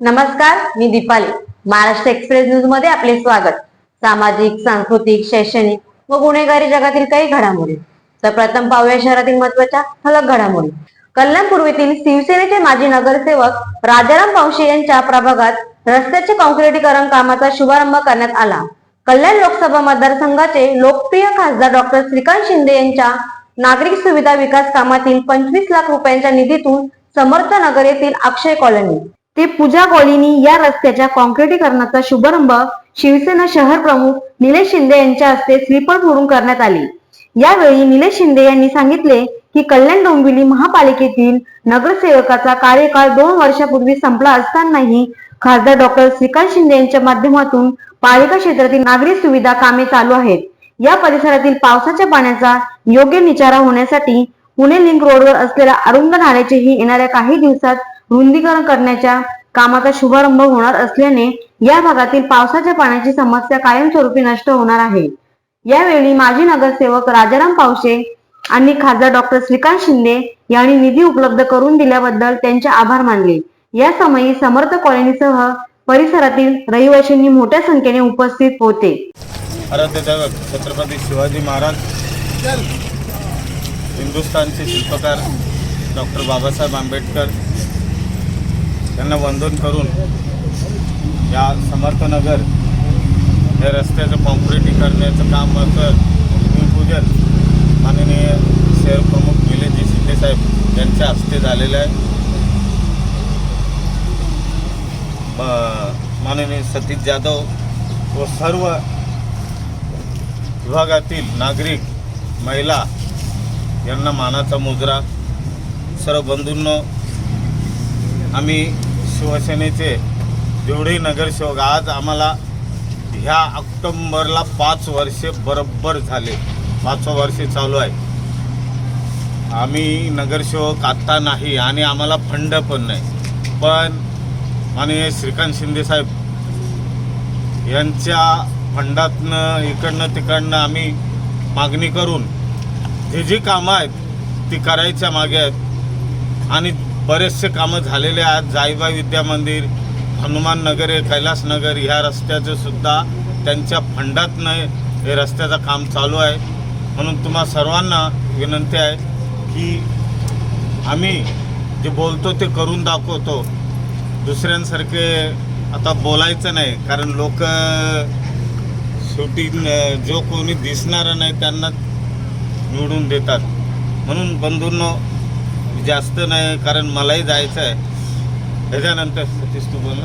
नमस्कार मी दीपाली. महाराष्ट्र एक्सप्रेस न्यूजमध्ये आपले स्वागत. सामाजिक सांस्कृतिक शैक्षणिक व गुन्हेगारी जगातील काही घडामोडी. तर प्रथम पाहूया शहरातील महत्त्वाच्या ठळक घडामोडी. कल्याण पूर्वीतील शिवसेनेचे माजी नगरसेवक राजाराम पावशे यांच्या प्रभागात रस्त्याचे काँक्रिटीकरण कामाचा शुभारंभ करण्यात आला. कल्याण लोकसभा मतदारसंघाचे लोकप्रिय खासदार डॉक्टर श्रीकांत शिंदे यांच्या नागरिक सुविधा विकास कामातील पंचवीस लाख रुपयांच्या निधीतून समर्थ नगर येथील अक्षय कॉलनी ते पूजा कॉलनी या रस्त्याच्या कॉन्क्रिटीकरणाचा शुभारंभ शिवसेना शहर प्रमुख निलेश शिंदे यांच्या हस्ते स्लीपर फोडून करण्यात आली. यावेळी निलेश शिंदे यांनी सांगितले की कल्याण डोंबिवली महापालिकेतील नगरसेवकाचा कार्यकाळ दोन वर्षापूर्वी संपला असतानाही खासदार डॉक्टर श्रीकांत शिंदे यांच्या माध्यमातून पालिका क्षेत्रातील नागरी सुविधा कामे चालू आहेत. या परिसरातील पावसाच्या पाण्याचा योग्य निचारा होण्यासाठी पुणे लिंक रोडवर असलेल्या अरुंद नाल्याचेही येणाऱ्या काही दिवसात रुंदीकरण करण्याच्या कामाचा शुभारंभ होणार असल्याने या भागातील पावसाच्या पाण्याची समस्या कायमस्वरूपी नष्ट होणार आहे. यावेळी माजी नगरसेवक राजाराम पावशे आणि खासदार डॉक्टर श्रीकांत शिंदे यांनी निधी उपलब्ध करून दिल्याबद्दल त्यांचे आभार मानले. या समयी समर्थ कॉलनीसह परिसरातील रहिवाशांनी मोठ्या संख्येने उपस्थित होते. छत्रपती शिवाजी महाराज हिंदुस्थानचे शिल्पकार डॉक्टर बाबासाहेब आंबेडकर त्यांना वंदन करून या समर्थनगर या रस्त्याचं कॉन्क्रिटीकरणाचं काम असं भूमिपूजन माननीय शहर प्रमुख निलेशजी शिंदेसाहेब यांच्या हस्ते झालेलं आहे. ब- माननीय सतीश जाधव व सर्व विभागातील नागरिक महिला यांना मानाचा मुजरा. सर्व बंधूंनो आम्ही शिवसेनेचे जेवढे नगरसेवक आज आम्हाला ह्या ऑक्टोंबरला पाच वर्षे बरोबर झाले पाचवं वर्षे चालू आहे आम्ही नगरसेवक आत्ता नाही आणि आम्हाला फंड पण नाही पण माननीय श्रीकांत शिंदेसाहेब यांच्या फंडातनं इकडनं तिकडनं आम्ही मागणी करून जे जी कामं आहेत ती करायच्या मागे आहेत आणि बरेचसे कामं झालेले आहेत. जाईबाई विद्या मंदिर हनुमान नगर आहे कैलास नगर ह्या रस्त्याचे सुद्धा त्यांच्या फंडातनं हे रस्त्याचं काम चालू आहे. म्हणून तुम्हा सर्वांना विनंती आहे की आम्ही जे बोलतो ते करून दाखवतो. दुसऱ्यांसारखे आता बोलायचं नाही कारण लोक शेवटी जो कोणी दिसणारा नाही त्यांना निवडून देतात. म्हणून बंधूंनो जास्त नाही कारण मलाही जायचं आहे. त्याच्यानंतर सतीश तू बोल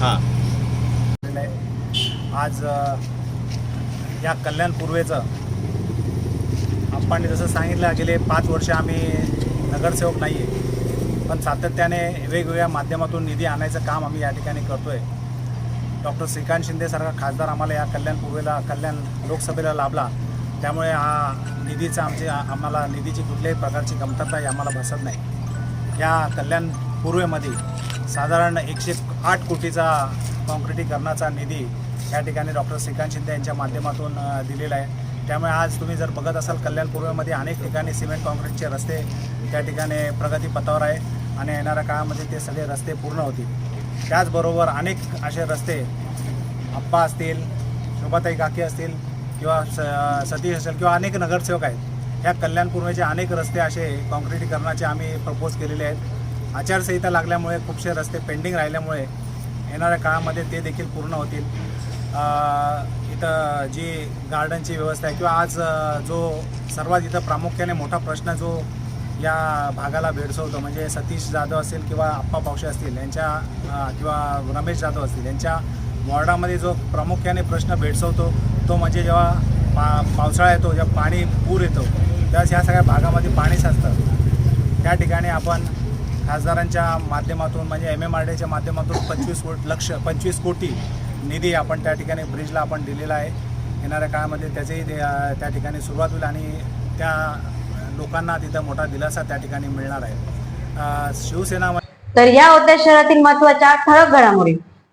हां. आज या कल्याण पूर्वेचं आप्पांनी जसं सांगितलं गेले पाच वर्ष आम्ही नगरसेवक नाही आहे पण सातत्याने वेगवेगळ्या माध्यमातून निधी आणायचं काम आम्ही या ठिकाणी करतो आहे डॉक्टर श्रीकांत शिंदेसारखा खासदार आम्हाला या कल्याण पूर्वेला कल्याण लोकसभेला लाभला. त्यामुळे हा निधीचा आमचे आम्हाला निधीची कुठल्याही प्रकारची कमतरता ही आम्हाला भासत नाही. या कल्याण पूर्वेमध्ये साधारण एकशे आठ कोटीचा कॉन्क्रिटीकरणाचा निधी या ठिकाणी डॉक्टर श्रीकांत शिंदे यांच्या माध्यमातून दिलेला आहे. त्यामुळे आज तुम्ही जर बघत असाल कल्याण पूर्वेमध्ये अनेक ठिकाणी सिमेंट कॉन्क्रीटचे रस्ते त्या ठिकाणी प्रगतीपथावर आहे आणि येणाऱ्या काळामध्ये ते सगळे रस्ते पूर्ण होतील. त्याचबरोबर अनेक असे रस्ते आप्पा असतील शोभाताई काकी असतील किंवा स सतीश असेल किंवा अनेक नगरसेवक आहेत ह्या कल्याण पूर्वेचे अनेक रस्ते असे कॉन्क्रिटीकरणाचे आम्ही प्रपोज केलेले आहेत. आचारसंहिता लागल्यामुळे खूपसे रस्ते पेंडिंग राहिल्यामुळे येणाऱ्या काळामध्ये ते देखील पूर्ण होतील. इथं जी गार्डनची व्यवस्था आहे किंवा आज जो सर्वात इथं प्रामुख्याने मोठा प्रश्न जो या भागाला भेडसवतो म्हणजे सतीश जाधव असेल किंवा आप्पा पावशे असतील यांच्या किंवा रमेश जाधव असतील यांच्या वॉर्डामध्ये जो प्रामुख्याने प्रश्न भेडसवतो तो म्हणजे जेव्हा पा पावसाळा येतो जेव्हा पाणी पूर येतो त्यावेळेस ह्या सगळ्या भागामध्ये पाणी साचतं. त्या ठिकाणी आपण खासदारांच्या माध्यमातून म्हणजे एम एम आर डीच्या माध्यमातून पंचवीस कोट लक्ष पंचवीस कोटी निधी आपण त्या ठिकाणी ब्रिजला आपण दिलेला आहे. येणाऱ्या काळामध्ये त्याचेही त्या ठिकाणी सुरुवात होईल आणि त्या लोकांना तिथं मोठा दिलासा त्या ठिकाणी मिळणार आहे. शिवसेना तर या होत्या शहरातील महत्त्वाच्या ठळक घडामोडी.